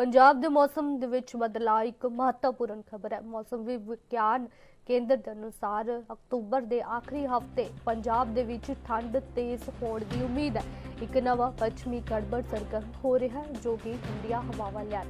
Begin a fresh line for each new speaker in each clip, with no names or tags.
ਪੰਜਾਬ ਦੇ ਮੌਸਮ ਦੇ ਵਿੱਚ ਬਦਲਾਅ ਇੱਕ ਮਹੱਤਵਪੂਰਨ ਖਬਰ ਹੈ। ਮੌਸਮ ਵਿ- ਵਿਗਿਆਨ ਕੇਂਦਰ ਦੇ ਅਨੁਸਾਰ ਅਕਤੂਬਰ ਦੇ ਆਖਰੀ ਹਫ਼ਤੇ ਪੰਜਾਬ ਦੇ ਵਿੱਚ ਠੰਡ ਤੇਜ਼ ਹੋਣ ਦੀ ਉਮੀਦ ਹੈ। ਇੱਕ ਨਵਾਂ ਪੱਛਮੀ ਗੜਬੜ ਸਰਗਰਮ ਹੋ ਰਿਹਾ ਹੈ, ਜੋ ਕਿ ਠੰਡੀਆਂ ਹਵਾਵਾਂ ਲਿਆ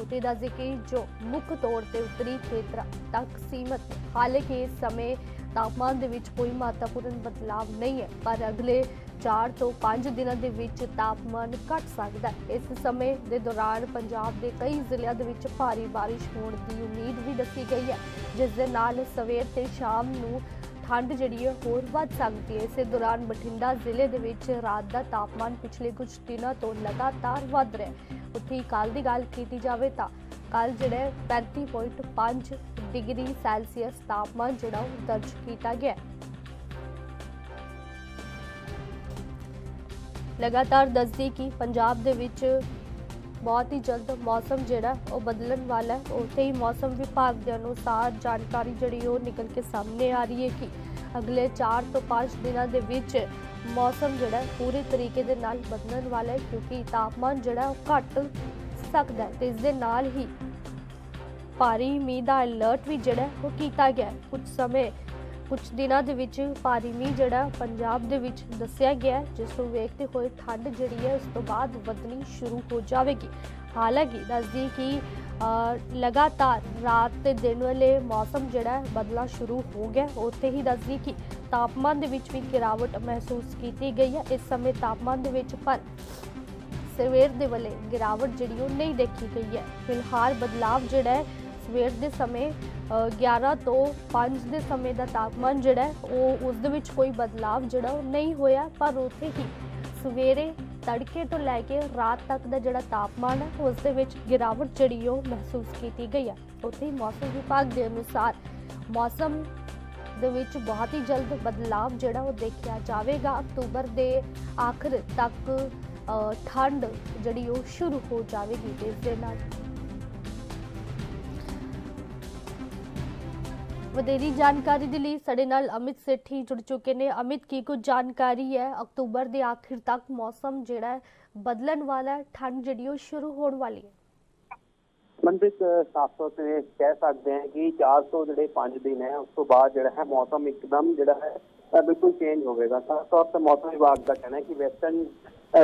ਉਤੇ ਦਾ ਜ਼ਿਕਰ, ਜੋ ਮੁੱਖ ਤੌਰ ਤੇ ਉੱਤਰੀ ਖੇਤਰਾਂ ਤੱਕ ਸੀਮਤ ਹੈ। ਹਾਲਾਂਕਿ ਇਸ ਸਮੇਂ ਤਾਪਮਾਨ ਦੇ ਵਿੱਚ ਕੋਈ ਮਹੱਤਵਪੂਰਨ ਬਦਲਾਅ ਨਹੀਂ ਹੈ, ਪਰ ਅਗਲੇ 4 ਤੋਂ 5 ਦਿਨਾਂ ਦੇ ਵਿੱਚ ਤਾਪਮਾਨ ਘਟ ਸਕਦਾ ਹੈ। ਇਸ ਸਮੇਂ ਦੇ ਦੌਰਾਨ ਪੰਜਾਬ ਦੇ ਕਈ ਜ਼ਿਲ੍ਹਿਆਂ ਦੇ ਵਿੱਚ ਭਾਰੀ ਬਾਰਿਸ਼ ਹੋਣ ਦੀ ਉਮੀਦ ਵੀ ਦੱਸੀ ਗਈ ਹੈ, ਜਿਸ ਦੇ ਨਾਲ ਸਵੇਰ ਤੇ ਸ਼ਾਮ ਨੂੰ ਠੰਡ ਜਿਹੜੀ ਹੈ ਹੋਰ ਵੱਧ ਸਕਦੀ ਹੈ। ਇਸੇ ਦੌਰਾਨ ਬਠਿੰਡਾ ਜ਼ਿਲ੍ਹੇ ਦੇ ਵਿੱਚ ਰਾਤ ਦਾ ਤਾਪਮਾਨ ਪਿਛਲੇ ਕੁਝ ਦਿਨਾਂ ਤੋਂ ਲਗਾਤਾਰ ਵੱਧ ਰਿਹਾ ਹੈ। ਉੱਥੇ ਕੱਲ ਦੀ ਗੱਲ ਕੀਤੀ ਜਾਵੇ ਤਾਂ ਕੱਲ ਜਿਹੜਾ 35.5 ਡਿਗਰੀ ਸੈਲਸੀਅਸ ਤਾਪਮਾਨ ਜਿਹੜਾ ਉਹ ਦਰਜ ਕੀਤਾ ਗਿਆ ਲਗਾਤਾਰ ਦੱਸਦੀ ਕਿ ਪੰਜਾਬ ਦੇ ਵਿੱਚ ਬਹੁਤ ਹੀ ਜਲਦ ਮੌਸਮ ਜਿਹੜਾ ਉਹ ਬਦਲਣ ਵਾਲਾ ਹੈ। ਉੱਥੇ ਹੀ ਮੌਸਮ ਵਿਭਾਗ ਦੇ ਅਨੁਸਾਰ ਜਾਣਕਾਰੀ ਜਿਹੜੀ ਉਹ ਨਿਕਲ ਕੇ ਸਾਹਮਣੇ ਆ ਰਹੀ ਹੈ ਕਿ ਅਗਲੇ 4 ਤੋਂ 5 ਦਿਨਾਂ ਦੇ ਵਿੱਚ ਮੌਸਮ ਜਿਹੜਾ ਪੂਰੇ ਤਰੀਕੇ ਦੇ ਨਾਲ ਬਦਲਣ ਵਾਲਾ ਹੈ, ਕਿਉਂਕਿ ਤਾਪਮਾਨ ਜਿਹੜਾ ਉਹ ਘਟ ਸਕਦਾ ਹੈ ਤੇ ਇਸ ਦੇ ਨਾਲ ਹੀ ਭਾਰੀ ਮੀਂਹ ਦਾ ਅਲਰਟ ਵੀ ਜਿਹੜਾ ਉਹ ਕੀਤਾ ਗਿਆ ਹੈ। ਕੁਝ ਸਮੇਂ ਕੁਝ ਦਿਨਾਂ ਦੇ ਵਿੱਚ ਭਾਰੀ ਮੀਂਹ ਜਿਹੜਾ ਪੰਜਾਬ ਦੇ ਵਿੱਚ ਦੱਸਿਆ ਗਿਆ ਜਿਸ ਨੂੰ ਵੇਖਦੇ ਹੋਏ ਠੰਡ ਜਿਹੜੀ ਹੈ, ਉਸ ਤੋਂ ਬਾਅਦ ਵਧਣੀ ਸ਼ੁਰੂ ਹੋ ਜਾਵੇਗੀ। ਹਾਲਾਂਕਿ ਦੱਸਦੀ ਕਿ ਲਗਾਤਾਰ ਰਾਤ ਤੇ ਦਿਨ ਵੇਲੇ ਮੌਸਮ ਜਿਹੜਾ ਹੈ, ਬਦਲਣਾ ਸ਼ੁਰੂ ਹੋ ਗਿਆ ਉੱਥੇ ਹੀ ਦੱਸਦੀ ਕਿ ਤਾਪਮਾਨ ਦੇ ਵਿੱਚ ਵੀ ਗਿਰਾਵਟ ਮਹਿਸੂਸ ਕੀਤੀ ਗਈ ਹੈ। ਇਸ ਸਮੇਂ ਤਾਪਮਾਨ ਦੇ ਵਿੱਚ ਪਰ ਸਵੇਰ ਦੇ ਵੇਲੇ ਗਿਰਾਵਟ ਜਿਹੜੀ ਉਹ ਨਹੀਂ ਦੇਖੀ ਗਈ ਹੈ। ਫਿਲਹਾਲ ਬਦਲਾਵ ਜਿਹੜਾ ਹੈ ਸਵੇਰ ਦੇ ਸਮੇਂ ਅ, 11 ਤੋਂ 5 ਦੇ ਸਮੇਂ ਦਾ ਤਾਪਮਾਨ ਜਿਹੜਾ ਉਹ ਉਸ ਦੇ ਵਿੱਚ ਕੋਈ ਬਦਲਾਵ ਜਿਹੜਾ ਉਹ ਨਹੀਂ ਹੋਇਆ ਪਰ ਉੱਥੇ ਹੀ ਸਵੇਰੇ ਤੜਕੇ ਤੋਂ ਲੈ ਕੇ ਰਾਤ ਤੱਕ ਦਾ ਜਿਹੜਾ ਤਾਪਮਾਨ ਹੈ ਉਸ ਦੇ ਵਿੱਚ ਗਿਰਾਵਟ ਜਿਹੜੀ ਉਹ ਮਹਿਸੂਸ ਕੀਤੀ ਗਈ ਹੈ। ਉੱਥੇ ਮੌਸਮ ਵਿਭਾਗ ਦੇ ਅਨੁਸਾਰ ਮੌਸਮ ਦੇ ਵਿੱਚ ਬਹੁਤ ਹੀ ਜਲਦ ਬਦਲਾਵ ਜਿਹੜਾ ਉਹ ਦੇਖਿਆ ਜਾਵੇਗਾ। ਅਕਤੂਬਰ ਦੇ ਆਖਰ ਤੱਕ ਠੰਡ ਜਿਹੜੀ ਉਹ ਸ਼ੁਰੂ ਹੋ ਜਾਵੇਗੀ ਇਸ ਦੇ ਨਾਲ ਵਧੇਰੀ ਜਾਣਕਾਰੀ ਦੇ ਲਈ ਸਾਡੇ ਨਾਲ ਅਮਿਤ ਸੇਠੀ ਜੁੜ ਚੁੱਕੇ ਨੇ। ਅਮਿਤ, ਕੀ ਕੁਝ ਜਾਣਕਾਰੀ ਹੈ? ਅਕਤੂਬਰ ਦੇ ਆਖਿਰ ਤੱਕ ਮੌਸਮ ਜਿਹੜਾ ਹੈ, ਬਦਲਣ ਵਾਲਾ ਹੈ, ਠੰਡ ਜਿਹੜੀ ਉਹ ਸ਼ੁਰੂ ਹੋਣ ਵਾਲੀ ਹੈ।
ਮਨਪ੍ਰੀਤ ਸਾਫ਼ ਤੌਰ ਤੇ ਕਹਿ ਸਕਦੇ ਹਾਂ ਕਿ 4 ਤੋਂ ਜਿਹੜੇ 5 ਦਿਨ ਹੈ, ਉਸ ਤੋਂ ਬਾਅਦ ਜਿਹੜਾ ਹੈ, ਮੌਸਮ ਇੱਕਦਮ ਜਿਹੜਾ ਹੈ ਬਿਲਕੁਲ ਚੇਂਜ ਹੋਵੇਗਾ। ਸਾਫ਼ ਤੌਰ ਤੇ ਮੌਸਮ ਵਿਭਾਗ ਦਾ ਕਹਿਣਾ ਹੈ ਕਿ ਵੈਸਟਰਨ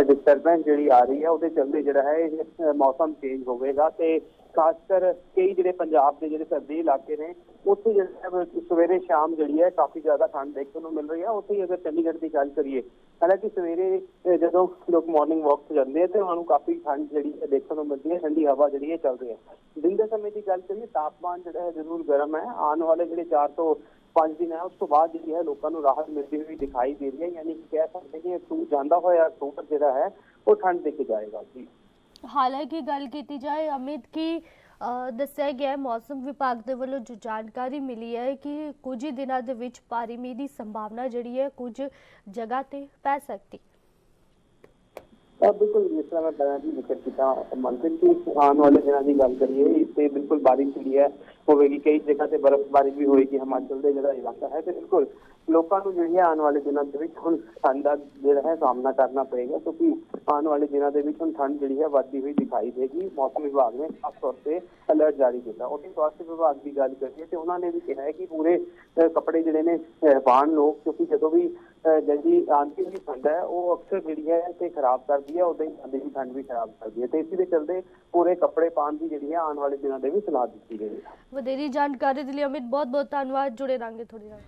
ਡਿਸਟਰਬੈਂਸ ਜਿਹੜੀ ਆ ਰਹੀ ਹੈ, ਉਹਦੇ ਚਲਦੇ ਜਿਹੜਾ ਹੈ ਮੌਸਮ ਚੇਂਜ ਹੋਵੇਗਾ ਤੇ ਖਾਸ ਕਰ ਕਈ ਜਿਹੜੇ ਪੰਜਾਬ ਦੇ ਜਿਹੜੇ ਸਰਦੀ ਇਲਾਕੇ ਨੇ, ਉੱਥੇ ਜਿਹੜਾ ਸਵੇਰੇ ਸ਼ਾਮ ਜਿਹੜੀ ਹੈ ਕਾਫੀ ਜ਼ਿਆਦਾ ਠੰਡ ਦੇਖਣ ਨੂੰ ਮਿਲ ਰਹੀ ਹੈ। ਉੱਥੇ ਹੀ ਅਗਰ ਚੰਡੀਗੜ੍ਹ ਦੀ ਗੱਲ ਕਰੀਏ, ਹਾਲਾਂਕਿ ਸਵੇਰੇ ਜਦੋਂ ਲੋਕ ਮਾਰਨਿੰਗ ਵਾਕ ਤੇ ਜਾਂਦੇ ਆ ਤੇ ਉਹਨਾਂ ਨੂੰ ਕਾਫੀ ਠੰਡ ਜਿਹੜੀ ਹੈ ਦੇਖਣ ਨੂੰ ਮਿਲਦੀ ਹੈ, ਠੰਡੀ ਹਵਾ ਜਿਹੜੀ ਹੈ ਚੱਲ ਰਹੀ ਹੈ। ਦਿਨ ਦੇ ਸਮੇਂ ਦੀ ਗੱਲ ਕਰੀਏ, ਤਾਪਮਾਨ ਜਿਹੜਾ ਹੈ ਜ਼ਰੂਰ ਗਰਮ ਹੈ। ਆਉਣ ਵਾਲੇ ਜਿਹੜੇ 4 ਤੋਂ 5 ਦਿਨ ਹੈ, ਉਸ ਤੋਂ ਬਾਅਦ ਜਿਹੜੀ ਹੈ ਲੋਕਾਂ ਨੂੰ ਰਾਹਤ ਮਿਲਦੀ ਹੋਈ ਦਿਖਾਈ ਦੇ ਰਹੀ ਹੈ। ਯਾਨੀ ਕਿ ਕਹਿ ਸਕਦੇ ਕਿ ਜਾਂਦਾ ਹੋਇਆ ਅਕਤੂਬਰ ਜਿਹੜਾ ਹੈ, ਉਹ ਠੰਡ ਦੇ ਕੇ ਜਾਏਗਾ ਜੀ।
ਹਾਲਾਂਕਿ ਗੱਲ ਕੀਤੀ ਜਾਏ, ਅਮਿਤ ਕੀ ਦੱਸਿਆ ਗਿਆ ਮੌਸਮ ਵਿਭਾਗ ਦੇ ਵੱਲੋਂ ਜੋ ਜਾਣਕਾਰੀ ਮਿਲੀ ਹੈ ਕਿ ਕੁਝ ਹੀ ਦਿਨਾਂ ਦੇ ਵਿੱਚ ਭਾਰੀ ਮੀਂਹ ਦੀ ਸੰਭਾਵਨਾ ਜਿਹੜੀ ਹੈ ਕੁਝ ਜਗ੍ਹਾ ਤੇ ਪੈ ਸਕਦੀ।
ਬਿਲਕੁਲ ਜਿਸ ਤਰ੍ਹਾਂ ਮੈਂ ਪਹਿਲਾਂ ਵੀ ਜ਼ਿਕਰ ਕੀਤਾ ਮੰਤਰੀ ਕਿ ਆਉਣ ਵਾਲੇ ਦਿਨਾਂ ਦੀ ਗੱਲ ਕਰੀਏ ਇਸ ਤੇ ਬਿਲਕੁਲ ਬਾਰਿਸ਼ ਜਿਹੜੀ ਹੈ ਹੋਵੇਗੀ ਕਈ ਜਗ੍ਹਾ ਤੇ ਬਰਫ਼ਬਾਰੀ ਵੀ ਹੋਏਗੀ ਹਿਮਾਚਲ ਦੇ ਜਿਹੜਾ ਇਲਾਕਾ ਹੈ ਤੇ ਬਿਲਕੁਲ ਲੋਕਾਂ ਨੂੰ ਜਿਹੜੀ ਆਉਣ ਵਾਲੇ ਦਿਨਾਂ ਦੇ ਵਿੱਚ ਹੁਣ ਠੰਡ ਦਾ ਜਿਹੜਾ ਹੈ ਸਾਹਮਣਾ ਕਰਨਾ ਪਏਗਾ ਕਿਉਂਕਿ ਆਉਣ ਵਾਲੇ ਦਿਨਾਂ ਦੇ ਵਿੱਚ ਹੁਣ ਠੰਡ ਜਿਹੜੀ ਹੈ ਵੱਧਦੀ ਹੋਈ ਦਿਖਾਈ ਦੇਗੀ ਮੌਸਮ ਵਿਭਾਗ ਨੇ ਖਾਸ ਤੌਰ ਤੇ ਅਲਰਟ ਜਾਰੀ ਕੀਤਾ। ਉਹਦੀ ਸਵਾਸਥ ਵਿਭਾਗ ਦੀ ਗੱਲ ਕਰੀਏ ਤੇ ਉਹਨਾਂ ਨੇ ਵੀ ਕਿਹਾ ਹੈ ਕਿ ਪੂਰੇ ਕੱਪੜੇ ਜਿਹੜੇ ਨੇ ਅਹ, ਪਾਉਣ ਲੋਕ ਕਿਉਂਕਿ ਜਦੋਂ ਵੀ ਜਿਹੜੀ ਜਲਦੀ ਦੀ ਠੰਡ ਹੈ, ਉਹ ਅਕਸਰ ਜਿਹੜੀ ਹੈ ਤੇ ਖਰਾਬ ਕਰਦੀ ਹੈ, ਉਦਾਂ ਹੀ ਆਂਦੀ ਦੀ ਠੰਡ ਵੀ ਖਰਾਬ ਕਰਦੀ ਹੈ। ਤੇ ਇਸੇ ਦੇ ਚਲਦੇ ਪੂਰੇ ਕੱਪੜੇ ਪਾਉਣ ਦੀ ਜਿਹੜੀ ਹੈ, ਆਉਣ ਵਾਲੇ ਦਿਨਾਂ ਦੇ ਵੀ ਸਲਾਹ ਦਿੱਤੀ ਗਈ ਹੈ।
ਵਧੇਰੀ ਜਾਣਕਾਰੀ ਦੇ ਲਈ ਅਮਿਤ ਬਹੁਤ ਬਹੁਤ ਧੰਨਵਾਦ, ਜੁੜੇ ਰਾਂਗੇ ਤੁਹਾਡੇ ਨਾਲ।